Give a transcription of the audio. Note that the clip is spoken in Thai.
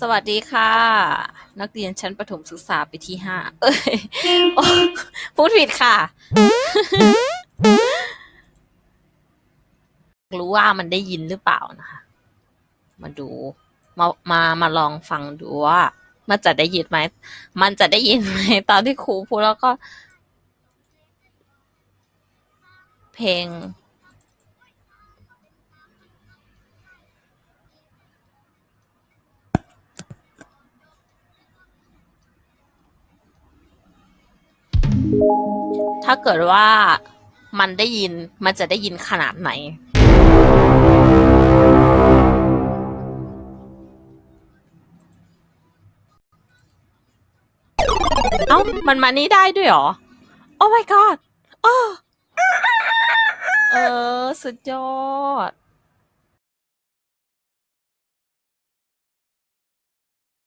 สวัสดีค่ะ นักเรียนชั้นประถมศึกษาปีที่ห้าเอ้ยโอ๊ยพูดผิดค่ะ รู้ว่ามันได้ยินหรือเปล่านะคะ มาดู มามามาลองฟังดูว่า มันจะได้ยินไหม มันจะได้ยินไหมตอนที่ครูพูดแล้วก็ เพลง ถ้าเกิดว่ามันได้ยินมันจะได้ยินขนาดไหน เอ้า มันมานี่ได้ด้วยเหรอ โอ้ my god อ้อเออ สุดยอด